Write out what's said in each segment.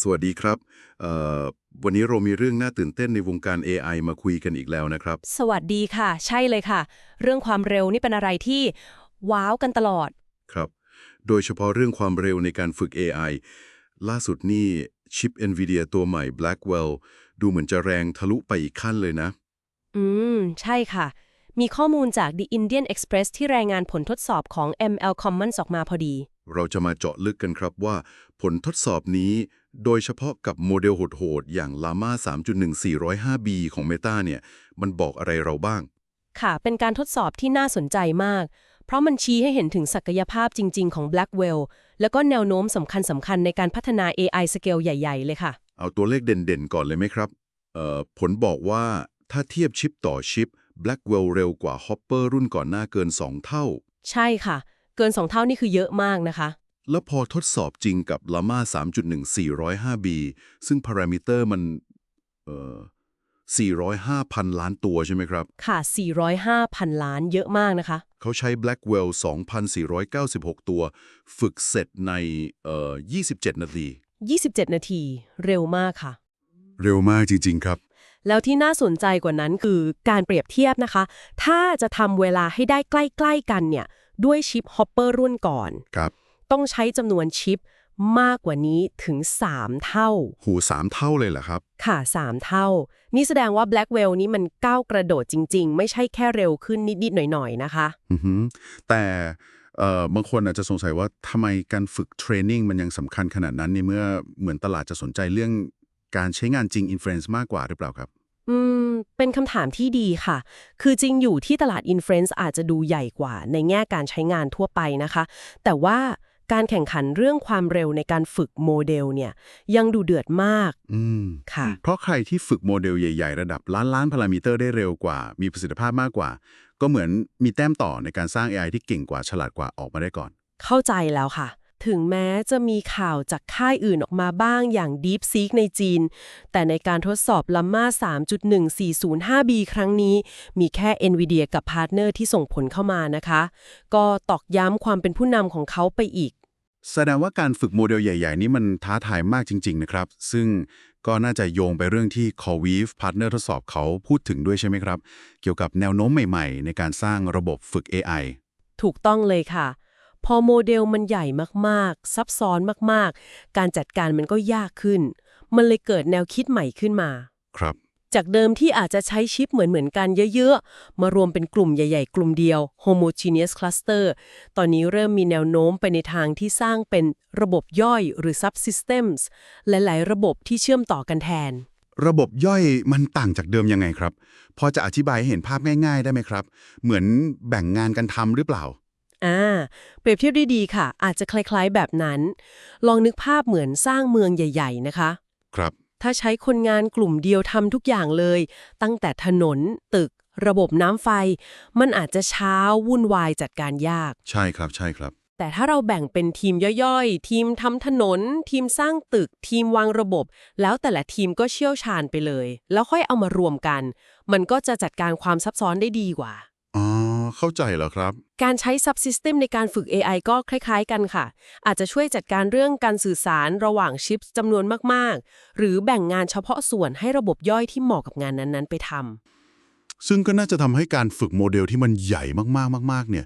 สวัสดีครับเอ่อวันนี้เรามีเรื่องน่าตื่นเต้นในวงการ AI มาคุยกันอีกแล้วนะครับ สวัสดีค่ะ ใช่เลยค่ะ เรื่องความเร็วนี่เป็นอะไรที่ว้าวกันตลอด ครับ โดยเฉพาะเรื่องความเร็วในการฝึก AI ล่าสุดนี่ชิป NVIDIA ตัวใหม่ Blackwell ดูเหมือนจะแรงทะลุไปอีกขั้นเลยนะ อืม ใช่ค่ะ มีข้อมูลจาก The Indian Express ที่รายงานผลทดสอบของ ML Commons ออกมาพอดี เราจะมาเจาะลึกกันครับว่า ผลทดสอบนี้ โดยเฉพาะกับโมเดลโหดๆอย่าง Llama 3.1405B ของ Meta เนี่ย มันบอกอะไรเราบ้าง ค่ะ เป็นการทดสอบที่น่าสนใจมาก เพราะมันชี้ให้เห็นถึงศักยภาพจริง ๆ ของ Blackwell แล้วก็แนวโน้มสำคัญสำคัญในการพัฒนา AI สเกลใหญ่ ๆ เลยค่ะ เอาตัวเลขเด่นๆ ก่อนเลยไหมครับเอ่อผลบอกว่าถ้าเทียบชิปต่อชิป Blackwell เร็วกว่า Hopper รุ่นก่อนหน้าเกิน 2 เท่า ใช่ค่ะ เกิน 2 เท่านี่คือเยอะมากนะคะ แล้วพอทดสอบจริงกับ Llama 3.1405B ซึ่งพารามิเตอร์มันเอ่อ405,000ล้านตัวใช่ไหมครับ ค่ะ 405,000ล้านเยอะมากนะคะ เขาใช้ Blackwell 2,496 ตัว ฝึกเสร็จในเอ่อ27 นาที 27 นาที เร็วมากค่ะ เร็วมากจริง ๆ ครับ แล้วที่น่าสนใจกว่านั้นคือการเปรียบเทียบนะคะ ถ้าจะทำเวลาให้ได้ใกล้ ๆ กันเนี่ย ด้วยชิปฮอปเปอร์รุ่นก่อน ครับ ต้องใช้จำนวนชิปมากกว่านี้ถึง 3 เท่า หูสามเท่าเลยเหรอครับ ค่ะ 3 เท่า นี่แสดงว่า Blackwell นี้มันก้าวกระโดดจริง ๆ ไม่ใช่แค่เร็วขึ้นนิด ๆ หน่อย ๆ นะคะ อือหือแต่เอ่อบางคนอาจจะสงสัยว่าทำไมการฝึกเทรนนิ่งมันยังสำคัญขนาดนั้นในเมื่อเหมือนตลาดจะสนใจเรื่องการใช้งานจริง Inference มากกว่าหรือเปล่าครับ อืม เป็นคำถามที่ดีค่ะ คือจริงอยู่ที่ตลาด Inference อาจจะดูใหญ่กว่า ในแง่การใช้งานทั่วไปนะคะ แต่ว่า การแข่งขันเรื่องความเร็วในการฝึกโมเดลเนี่ยยังดูเดือดมากอืมค่ะ เพราะใครที่ฝึกโมเดลใหญ่ๆ ระดับล้านล้านพารามิเตอร์ได้เร็วกว่า มีประสิทธิภาพมากกว่า ก็เหมือนมีแต้มต่อในการสร้าง AI ที่เก่งกว่าฉลาดกว่าออกมาได้ก่อน เข้าใจแล้วค่ะ ถึงแม้จะมีข่าวจากค่ายอื่นออกมาบ้างอย่าง DeepSeek ในจีน แต่ในการทดสอบ Llama 3.1405B ครั้งนี้ มีแค่ NVIDIA กับพาร์ทเนอร์ที่ส่งผลเข้ามานะคะ ก็ตอกย้ำความเป็นผู้นำของเขาไปอีก แสดงว่าการฝึกโมเดลใหญ่ ๆ นี่มันท้าทายมากจริง ๆ นะครับ ซึ่งก็น่าจะโยงไปเรื่องที่ c o v i v พาร์ทเนอร์ทดสอบเขาพูดถึงด้วยใช่ไหมครับ เกี่ยวกับแนวโน้มใหม่ ๆ ในการสร้างระบบฝึก AI ถูกต้องเลยค่ะ พอโมเดลมันใหญ่มากๆ ซับซ้อนมากๆ การจัดการมันก็ยากขึ้น มันเลยเกิดแนวคิดใหม่ขึ้นมา ครับ จากเดิมที่อาจจะใช้ชิปเหมือนๆกันเยอะๆ มารวมเป็นกลุ่มใหญ่ๆ กลุ่มเดียว homogeneous cluster ตอนนี้เริ่มมีแนวโน้มไปในทางที่สร้างเป็นระบบย่อยหรือ subsystems หลายๆ ระบบที่เชื่อมต่อกันแทนระบบย่อยมันต่างจากเดิมยังไงครับ พอจะอธิบายให้เห็นภาพง่าย ๆ ได้ไหมครับ เหมือนแบ่งงานกันทำหรือเปล่า อ่าเปรียบเทียบได้ดีค่ะ อาจจะคล้ายๆแบบนั้น ลองนึกภาพเหมือนสร้างเมืองใหญ่ ๆ นะคะ ครับ ถ้าใช้คนงานกลุ่มเดียวทำทุกอย่างเลย ตั้งแต่ถนน ตึก ระบบน้ำไฟ มันอาจจะช้าวุ่นวายจัดการยาก ใช่ครับใช่ครับ แต่ถ้าเราแบ่งเป็นทีมย่อยๆ ทีมทำถนน ทีมสร้างตึก ทีมวางระบบ แล้วแต่ละทีมก็เชี่ยวชาญไปเลย แล้วค่อยเอามารวมกัน มันก็จะจัดการความซับซ้อนได้ดีกว่าอ๋อ เข้าใจแล้วครับ การใช้ subsystem ในการฝึก AI ก็คล้ายๆกันค่ะ อาจจะช่วยจัดการเรื่องการสื่อสารระหว่างชิปจำนวนมากๆ หรือแบ่งงานเฉพาะส่วนให้ระบบย่อยที่เหมาะกับงานนั้นๆ ไปทำซึ่งก็น่าจะทำให้การฝึกโมเดลที่มันใหญ่มากๆ มาก ๆ เนี่ย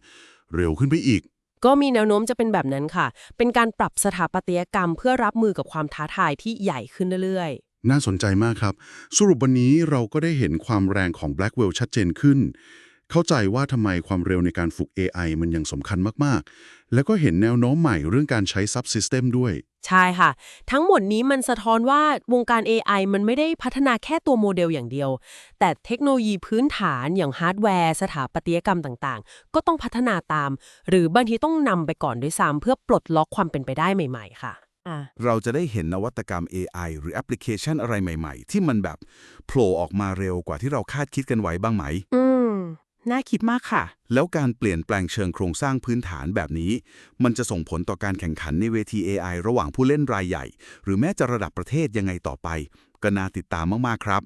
เร็วขึ้นไปอีก ก็มีแนวโน้มจะเป็นแบบนั้นค่ะ เป็นการปรับสถาปัตยกรรม เพื่อรับมือกับความท้าทายที่ใหญ่ขึ้นเรื่อยๆน่าสนใจมากครับ สรุปวันนี้เราก็ได้เห็นความแรงของ Blackwell ชัดเจนขึ้น เข้าใจว่าทำไมความเร็วในการฝึก AI มันยังสำคัญมาก ๆ แล้วก็เห็นแนวโน้มใหม่เรื่องการใช้ Subsystem ด้วย ใช่ค่ะ ทั้งหมดนี้มันสะท้อนว่าวงการ AI มันไม่ได้พัฒนาแค่ตัวโมเดลอย่างเดียว แต่เทคโนโลยีพื้นฐานอย่างฮาร์ดแวร์ สถาปัตยกรรมต่างๆ ก็ต้องพัฒนาตาม หรือบางทีต้องนำไปก่อนด้วยซ้ำเพื่อปลดล็อกความเป็นไปได้ใหม่ๆ ค่ะอ่าเราจะได้เห็นนวัตกรรม AI หรือแอปพลิเคชันอะไรใหม่ ๆ ที่มันแบบโผล่ออกมาเร็วกว่าที่เราคาดคิดกันไว้บ้างไหม อืม น่าคิดมากค่ะ แล้วการเปลี่ยนแปลงเชิงโครงสร้างพื้นฐานแบบนี้ มันจะส่งผลต่อการแข่งขันในเวที AI ระหว่างผู้เล่นรายใหญ่ หรือแม้จะระดับประเทศยังไงต่อไป ก็น่าติดตามมาก ๆ ครับ